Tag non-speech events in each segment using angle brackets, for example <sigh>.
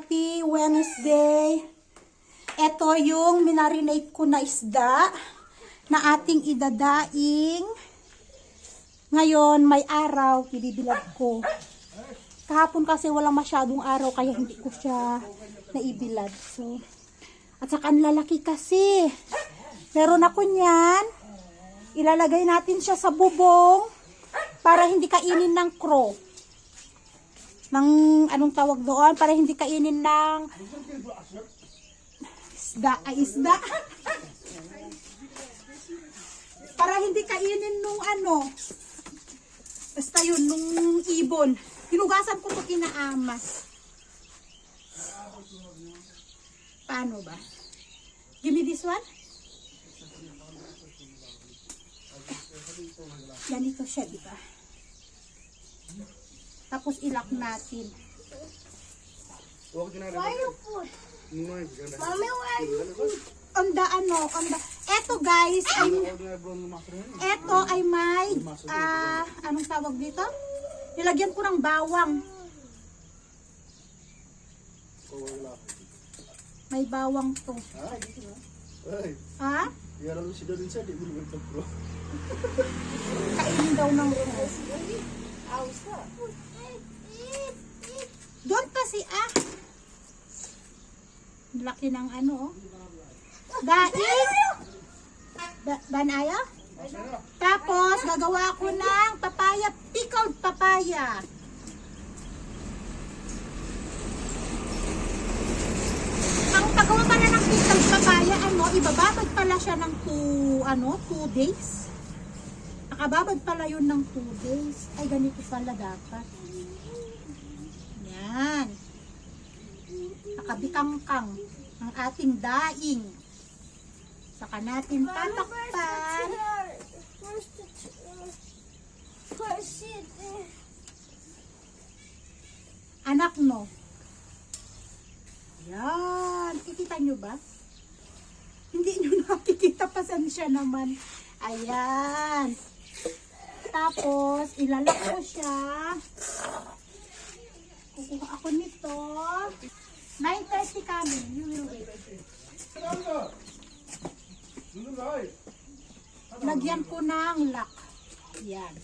Happy Wednesday! Ito yung minarinate ko na isda na ating idadaing. Ngayon, may araw, ibibilad ko. Kahapon kasi walang masyadong araw, kaya hindi ko siya naibilad. So, at saka ang lalaki kasi. Meron ako niyan. Ilalagay natin siya sa bubong para hindi kainin ng crow. Ng anong tawag doon? Para hindi kainin ng isda. Ay, isda. <laughs> para hindi kainin nung ano. Basta yun, nung ibon. Hinugasan ko to kinaama. Paano ba? Give me this one. Ganito siya, di ba? Tapos ilak natin. Why you put? Mommy, where you put? On the ano, on the... Eto guys, ay, eto ay may, ah, anong tawag dito? Nilagyan ko ng bawang. May bawang to. Ha? Kainin daw ng crow. Doon kasi ah. Laki ng ano oh. Daing. Da banaya? Tapos gagawa ko ng papaya, pickled papaya. Ang paggawa pala ng pickled papaya, ano, ibababad pala siya ng 2 ano, 2 days. Nakababad pala yun ng 2 days. Ay, ganito pala dapat. Yan. Nakabikangkang ang ating daing. Saka natin tatakpan. Anak mo. Yan. Kikita nyo ba? Hindi nyo <laughs> nakikita. Pasensya naman. Ayan. Tapos, ilalak ko siya. Kukuha ako nito. 9.30 kami. You will wait. Lagyan ko ng lock. Yan.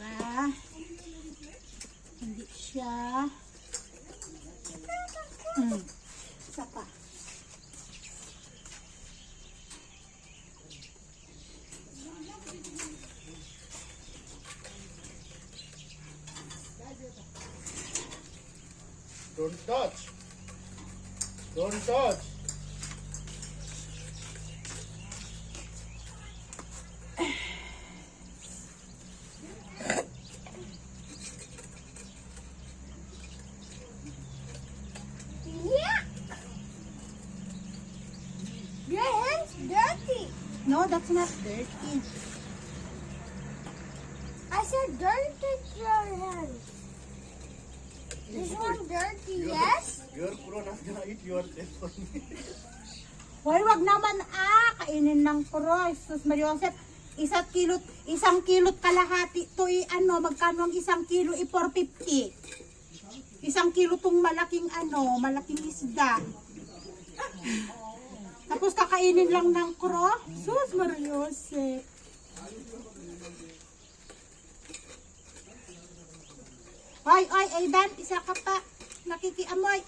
Para hindi siya hmm. Isa pa. Don't touch. Don't touch. Yeah. Your hands dirty. No, that's not dirty. I said dirty your hands. This one dirty, yes? Your pro not gonna eat your telephone. Hoy, wag naman ah, kainin ng croy. Sus Maria Joseph, isang kilo, isang kilot kalahati to i ano, magkano ang isang kilo i 450. Isang kilo tong malaking ano, malaking isda. Tapos kakainin lang ng kro. Sus Maria Joseph. Hoy, oy, Aidan, isa ka pa. Nakikiamoy.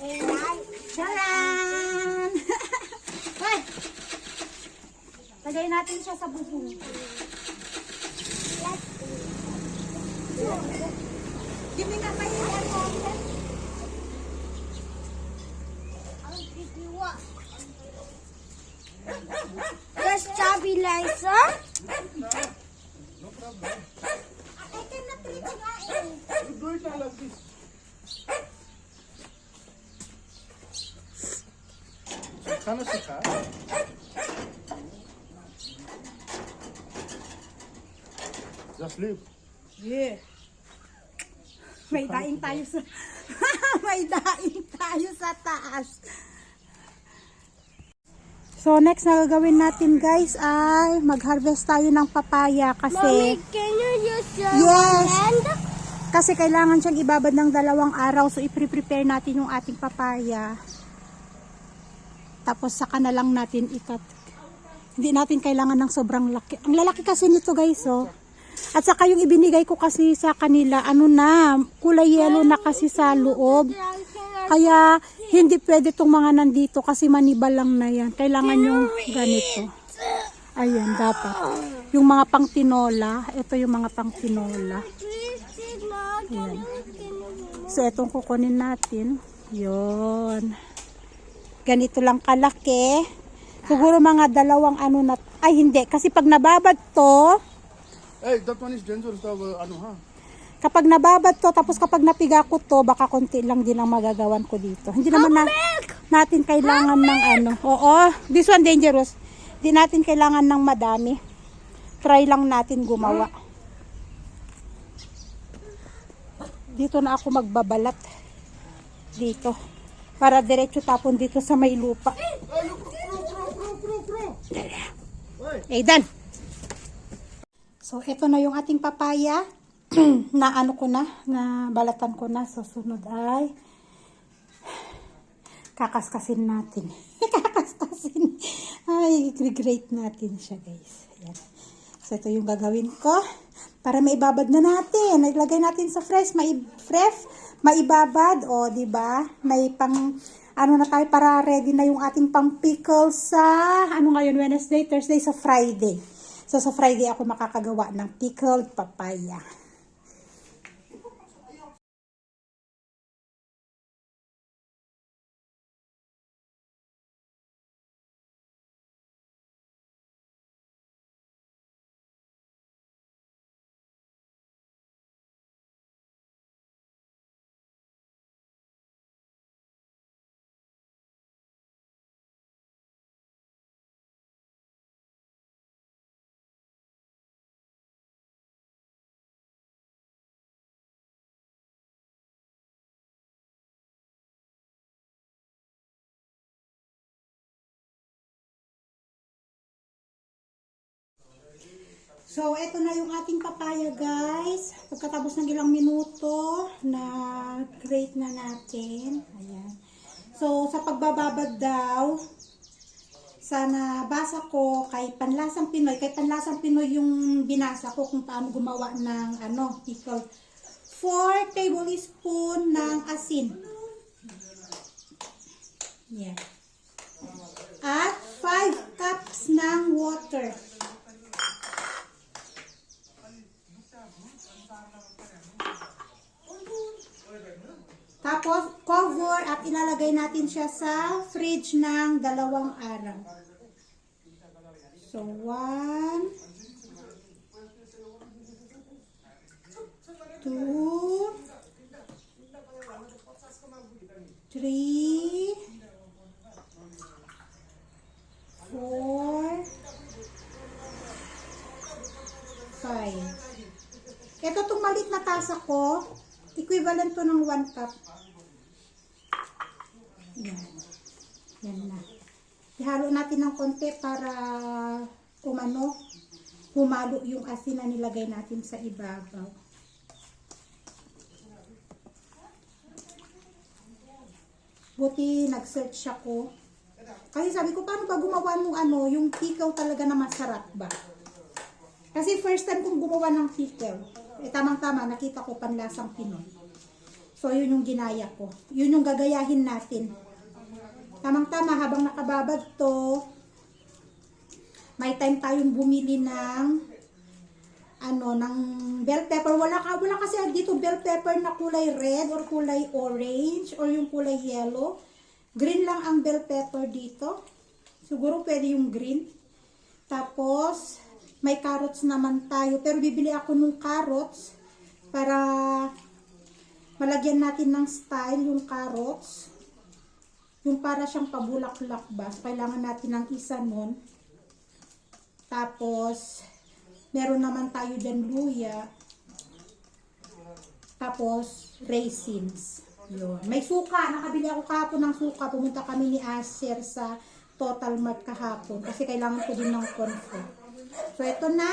Ayan. Charan! Hoy! <laughs> Lagay natin siya sa bubong. Give me nga pa yung what? There's chubby Liza. No problem. I cannot reach nga eh. You do it like this. Sana sika. Just leave. Yeah. May daing tayo sa <laughs> May daing tayo sa taas. So next na gagawin natin guys ay mag-harvest tayo ng papaya kasi can you use your Yes. hand? kasi kailangan siyang ibabad ng dalawang araw so i-prepare natin yung ating papaya. Tapos saka na lang natin ikat. Hindi natin kailangan ng sobrang laki. Ang lalaki kasi nito guys oh. At saka yung ibinigay ko kasi sa kanila ano na kulay yellow na kasi sa loob. Kaya hindi pwede tong mga nandito kasi manibal lang na yan. Kailangan yung ganito. Ayan, dapat. Yung mga pang tinola. Ito yung mga pang tinola. Ayan. So, itong kukunin natin. Yon. Ganito lang kalaki. Siguro mga dalawang ano na. Ay, hindi. Kasi pag nababad to, Hey, that one is dangerous. daw, uh, ano ha? kapag nababad to, tapos kapag napiga ko to, baka konti lang din ang magagawan ko dito. Hindi naman na, natin kailangan ng ano. Oo, this one dangerous. Hindi natin kailangan ng madami. Try lang natin gumawa. Dito na ako magbabalat. Dito. Para diretso tapon dito sa may lupa. Aidan. So, ito na yung ating papaya. <clears throat> na ano ko na, na balatan ko na. So, sunod ay kakaskasin natin. <laughs> kakaskasin. Ay, grate natin siya, guys. Ayan. So, ito yung gagawin ko. Para maibabad na natin. Naglagay natin sa fresh. Mai fresh, maibabad. O, di ba? May pang, ano na tayo, para ready na yung ating pang pickle sa, ano ngayon, Wednesday, Thursday, sa Friday. So, sa Friday ako makakagawa ng pickled papaya. So, eto na yung ating papaya, guys. Pagkatapos ng ilang minuto, na grate na natin. Ayan. So, sa pagbababad daw, sana basa ko kay Panlasang Pinoy. Kay Panlasang Pinoy yung binasa ko kung paano gumawa ng ano, pickle. 4 tablespoon ng asin. Yan. At 5 cups ng water. Tapos, cover at ilalagay natin siya sa fridge ng dalawang araw. So, one, two, three, four, five. Ito itong malit na tasa ko, equivalent to ng 1 cup. Yan. Yan na. Ihalo natin ng konti para umano, humalo yung asin na nilagay natin sa ibabaw. Buti nag-search ako. Kasi sabi ko, paano ba gumawa nung ano, yung tikaw talaga na masarap ba? Kasi first time kong gumawa ng pickle. Eh, tamang-tama, nakita ko panlasang Pinoy. So, yun yung ginaya ko. Yun yung gagayahin natin. Tamang-tama, habang nakababad to, may time tayong bumili ng ano, ng bell pepper. Wala, ka, wala kasi dito bell pepper na kulay red or kulay orange or yung kulay yellow. Green lang ang bell pepper dito. Siguro pwede yung green. Tapos, may carrots naman tayo. Pero bibili ako nung carrots para malagyan natin ng style yung carrots. Yung para siyang pabulak-lak ba. Kailangan natin ng isa nun. Tapos, meron naman tayo dyan luya. Tapos, raisins. Yun. May suka. Nakabili ako kahapon ng suka. Pumunta kami ni Aser sa total mark kahapon kasi kailangan ko din ng confirm. So, ito na.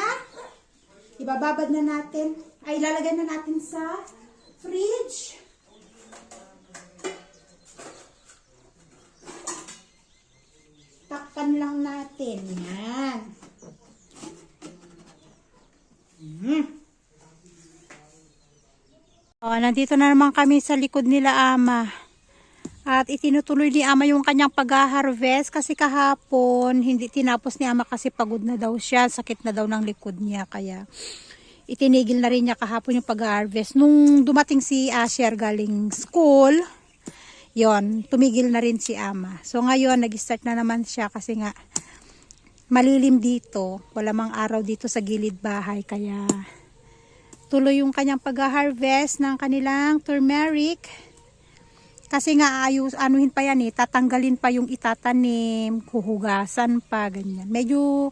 Ibababad na natin. Ay, ilalagay na natin sa fridge. Takpan lang natin. Yan. Mm. Oh, nandito na naman kami sa likod nila ama. At itinutuloy ni ama yung kanyang pag-harvest kasi kahapon hindi tinapos ni ama kasi pagod na daw siya, sakit na daw ng likod niya kaya itinigil na rin niya kahapon yung pag-harvest. Nung dumating si Asher galing school, yon tumigil na rin si ama. So ngayon nag-start na naman siya kasi nga malilim dito, wala mang araw dito sa gilid bahay kaya tuloy yung kanyang pag-harvest ng kanilang turmeric. Kasi nga ayos, anuhin pa yan eh, tatanggalin pa yung itatanim, huhugasan pa, ganyan. Medyo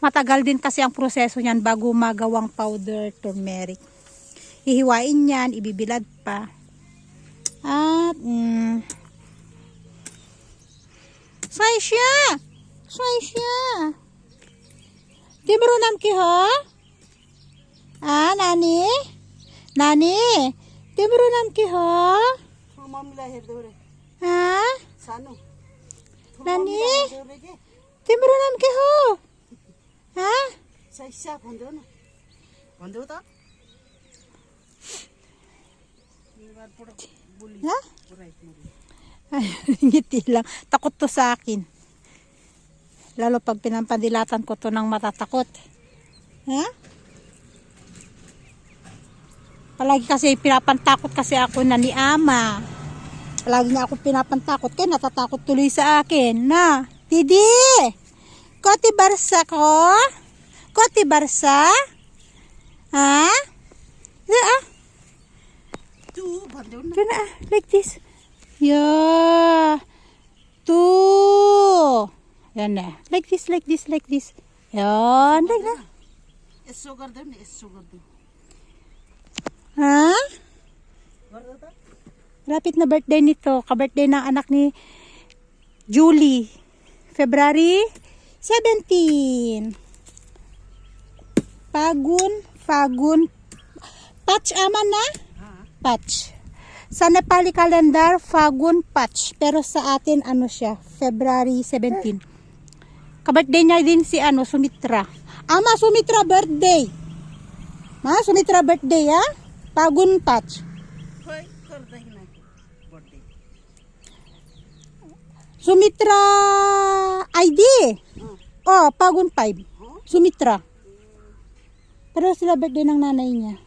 matagal din kasi ang proseso niyan bago magawang powder turmeric. Hihiwain yan, ibibilad pa. At, mm, say siya! Say siya! Di mo rin ki ha? Ah, nani? Nani? Di mo rin ki ha? मामला है दोरे Ha? सानो Nani? दोरे के Di mo rin ki ho? Ha? सैसा भन्दो न भन्दो त <laughs> बार पुरा बुली Ha? पुरा इतनी Ay, ngiti lang. Takot to sa akin. Lalo pag pinampadilatan ko to ng matatakot. Ha? Palagi kasi pinapantakot kasi ako na ni ama. Palagi na ako pinapantakot. Kaya natatakot tuloy sa akin. Na, Didi! Koti barsa ko? Koti barsa? Ha? Diyan ah. Diyan ah. Like this. Yeah. Two. Yan na. Like this, like this, like this. Yan, like that. It's so good, then it's so good. Ha? Lapit na birthday nito. Ka-birthday ng anak ni Julie. February 17. Pagun, Fagun. Patch aman na? Patch. Sa Nepali calendar, Fagun Patch. Pero sa atin, ano siya? February 17. Kabirthday niya din si ano, Sumitra. Ama, Sumitra birthday. Ma, Sumitra birthday, ha? Pagun patch. Sumitra ID. Oh, Pagun 5. Sumitra. Pero sila birthday ng nanay niya.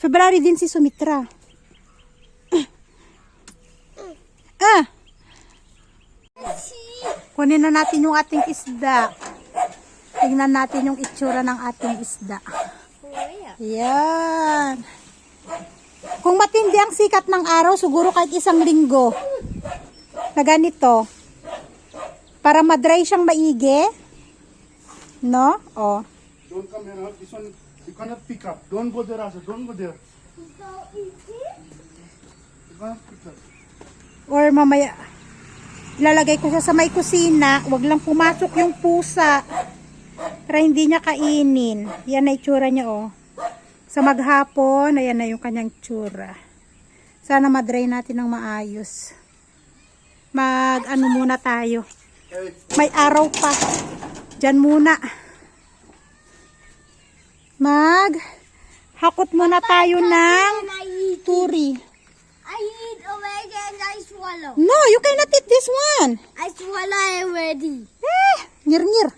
February din si Sumitra. Kunin na natin yung ating isda. Tingnan natin yung itsura ng ating isda. Yan. Kung matindi ang sikat ng araw, siguro kahit isang linggo na ganito. Para madry siyang maigi. No? Oh. Don't come here. This one you cannot pick up. Don't go there, Asha. Don't go there. You cannot pick up. Or mamaya, ilalagay ko siya sa may kusina. Huwag lang pumasok yung pusa. Para hindi niya kainin. Yan na itsura niya, oh. Sa maghapon, ayan na yung kanyang tsura. Sana madry natin ng maayos. Mag, ano muna tayo. May araw pa. Diyan muna. Mag, hakot muna tayo ng turi. I eat already and I swallow. No, you cannot eat this one. I swallow already. Eh, ngir ngir.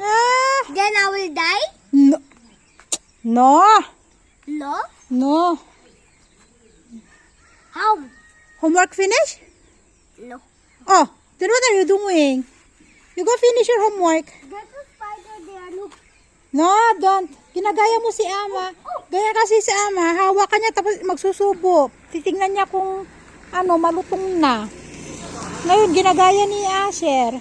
ah, <coughs> Then I will die? no. No, No. no. How? Homework finish? No. Oh, then what are you doing? You go finish your homework. There's a spider there. Look. No, don't. Ginagaya mo si Ama. Gaya kasi si Ama, hawakan niya tapos magsusubo. Titingnan niya kung ano, malutong na. Ngayon, ginagaya ni Asher.